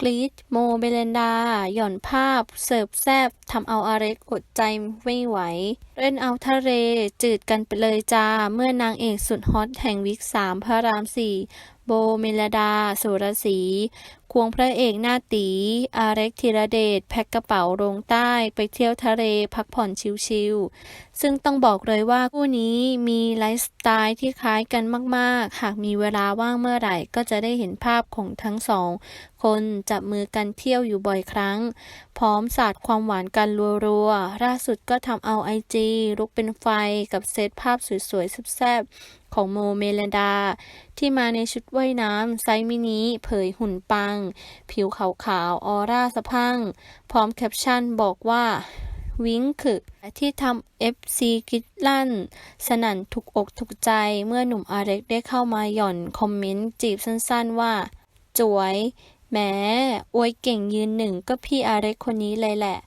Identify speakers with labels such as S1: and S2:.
S1: กรีดโมเบเลนดา หย่อนภาพ เสิร์ฟแซบทำเอาอาเร็กอดใจไม่ไหว เล่นเอาทะเล จืดกันไปเลยจ้า เมื่อนางเอกสุดฮอตแห่งวิกสามพระรามสี่ โบเมลดา สุรศรีควงพระเอกหน้าตี อาเร็กธีรเดช แพ็คกระเป๋าลงใต้ไปเที่ยวทะเลพักผ่อนชิลๆ ซึ่งต้องบอกเลยว่าคู่นี้มีไลฟ์สไตล์ที่คล้ายกันมากๆ หากมีเวลาว่างเมื่อไหร่ ก็จะได้เห็นภาพของทั้งสอง คนจับมือกันเที่ยวอยู่บ่อยครั้ง พร้อมสาดความหวานกันรัวๆล่าสุดก็ทำเอาไอจีลุกเป็นไฟกับเซตภาพสวยๆแซ่บๆ ของโมเมลดา ที่มาในชุดว่ายน้ำไซส์มินิเผยหุ่นปัง ผิวขาวๆออร่าสะพัง พร้อมแคปชั่นบอกว่าวิงคือที่ทำ FC กิดลั่น สนั่นถูกอกถูกใจเมื่อหนุ่มอาเร็กได้เข้ามาหย่อนคอมเมนต์จีบสั้นๆว่า จวยแหมอวยเก่งยืนหนึ่งก็พี่อาเร็กคนนี้เลยแหละ